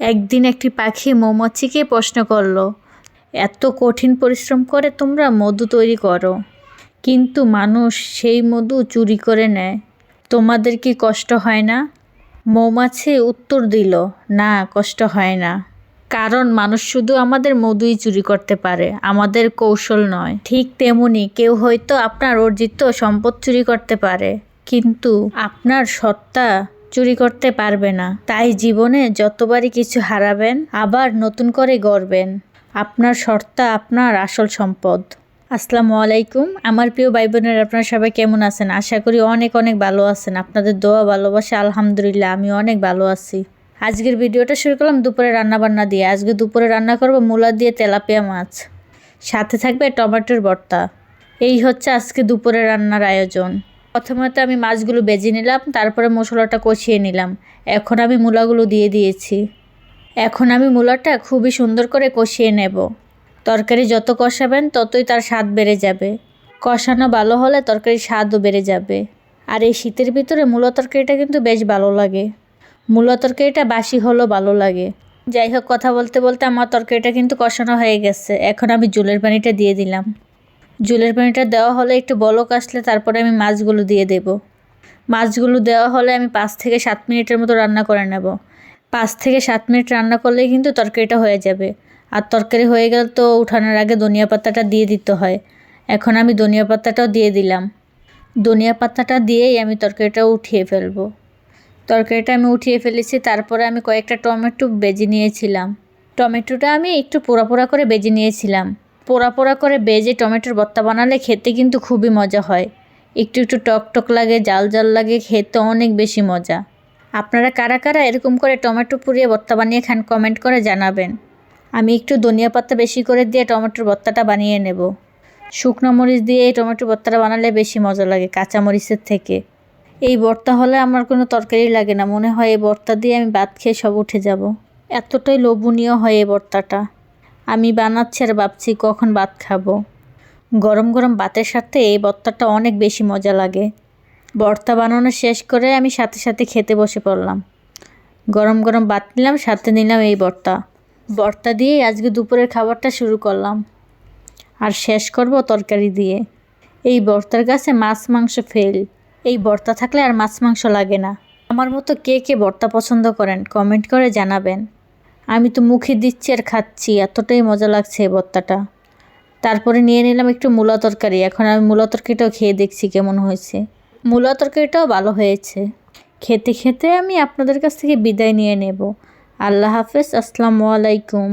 একদিন একটি পাখি মৌমাছিকে প্রশ্ন করল, এত কঠিন পরিশ্রম করে তোমরা মধু তৈরি করো। কিন্তু মানুষ সেই মধু চুরি করে নেয়। তোমাদের কি কষ্ট হয় না? মৌমাছি উত্তর দিল, না, কষ্ট হয় না। কারণ মানুষ শুধু আমাদের মধুই চুরি করতে পারে, আমাদের কৌশল নয়। ঠিক তেমনি কেউ হয়তো আপনার অর্জিত সম্পদ চুরি করতে পারে, কিন্তু আপনার সত্তা চুরি করতে পারবে না। তাই জীবনে যতবারই কিছু হারাবেন, আবার নতুন করে গড়বেন। আপনার সত্তা আপনার আসল সম্পদ। আসসালামু আলাইকুম। আমার প্রিয় ভাই বোনের আপনারা সবাই কেমন আছেন? আশা করি অনেক অনেক ভালো আছেন। আপনাদের দোয়া, ভালোবাসা, আলহামদুলিল্লাহ আমি অনেক ভালো আছি। আজকের ভিডিওটা শুরু করলাম দুপুরে রান্না বান্না দিয়ে। আজকে দুপুরে রান্না করব মূলা দিয়ে তেলাপিয়া মাছ। সাথে থাকবে টমেটোর ভর্তা এই হচ্ছে আজকে দুপুরে রান্নার আয়োজন। প্রথমে তো আমি মাছগুলো বেজে নিলাম, তারপরে মশলাটা কষিয়ে নিলাম। এখন আমি মূলাগুলো দিয়ে দিয়েছি। এখন আমি মূলাটা খুবই সুন্দর করে কষিয়ে নেব। তরকারি যত কষাবেন ততই তার স্বাদ বেড়ে যাবে। কষানো ভালো হলে তরকারির স্বাদও বেড়ে যাবে। আর এই শীতের ভিতরে মূলা তরকারিটা কিন্তু বেশ ভালো লাগে। মূলা তরকারিটা বাসি হলেও ভালো লাগে। যাই হোক, কথা বলতে বলতে আমার তরকারিটা কিন্তু কষানো হয়ে গেছে। এখন আমি জুলের পানিটা দিয়ে দিলাম। জুলের পানিটা দেওয়া হলে একটু বলক আসলে তারপরে আমি মাছগুলো দিয়ে দেব। মাছগুলো দেওয়া হলে আমি পাঁচ থেকে সাত মিনিটের মতো রান্না করে নেব। পাঁচ থেকে সাত মিনিট রান্না করলেই কিন্তু তরকারিটা হয়ে যাবে। আর তরকারি হয়ে গেলে তো উঠানোর আগে ধনিয়া পাতাটা দিয়ে দিতে হয়। এখন আমি ধনিয়া পাতাটাও দিয়ে দিলাম। ধনিয়া পাতাটা দিয়েই আমি তরকারিটা উঠিয়ে ফেলব। তরকারিটা আমি উঠিয়ে ফেলেছি, তারপরে আমি কয়েকটা টমেটো বেজে নিয়েছিলাম। টমেটোটা আমি একটু পোড়া পোড়া করে বেজে নিয়েছিলাম। পোড়া পোড়া করে বেজে টমেটোর ভর্তা বানালে খেতে কিন্তু খুবই মজা হয়। একটু একটু টক টক লাগে, জাল জাল লাগে, খেতে অনেক বেশি মজা। আপনারা কারা কারা এরকম করে টমেটো পুড়িয়ে ভর্তা বানিয়ে খান কমেন্ট করে জানাবেন। আমি একটু ধনিয়া পাতা বেশি করে দিয়ে টমেটোর ভর্তাটা বানিয়ে নেব। শুকনো মরিচ দিয়ে এই টমেটোর ভর্তাটা বানালে বেশি মজা লাগে কাঁচা মরিচের থেকে। এই ভর্তা হলে আমার কোনো তরকারি লাগে না, মনে হয় এই ভর্তা দিয়ে আমি ভাত খেয়ে সব উঠে যাব। এতটাই লোভনীয় হয় এই ভর্তাটা আমি বানাচ্ছি আর ভাবছি কখন ভাত খাব। গরম গরম ভাতের সাথে এই ভর্তাটা অনেক বেশি মজা লাগে। ভর্তা বানানো শেষ করে আমি সাথে সাথে খেতে বসে পড়লাম। গরম গরম ভাত নিলাম, সাথে নিলাম এই ভর্তা। ভর্তা দিয়ে আজকে দুপুরের খাবারটা শুরু করলাম। আর শেষ করব তরকারি দিয়ে। এই ভর্তার কাছে মাছ মাংস ফেল। এই ভর্তা থাকলে আর মাছ মাংস লাগে না। আমার মতো কে কে ভর্তা পছন্দ করেন, কমেন্ট করে জানাবেন। আমি তো মুখে দিচ্ছি আর খাচ্ছি, এতটাই মজা লাগছে এই ভর্তাটা। তারপরে নিয়ে নিলাম একটু মূলা তরকারি, এখন আমি মূলা তরকারিটাও খেয়ে দেখছি কেমন হয়েছে। মূলা তরকারিটাও ভালো হয়েছে। খেতে খেতে আমি আপনাদের কাছ থেকে বিদায় নিয়ে নেব। আল্লাহ হাফেজ, আসসালামু আলাইকুম।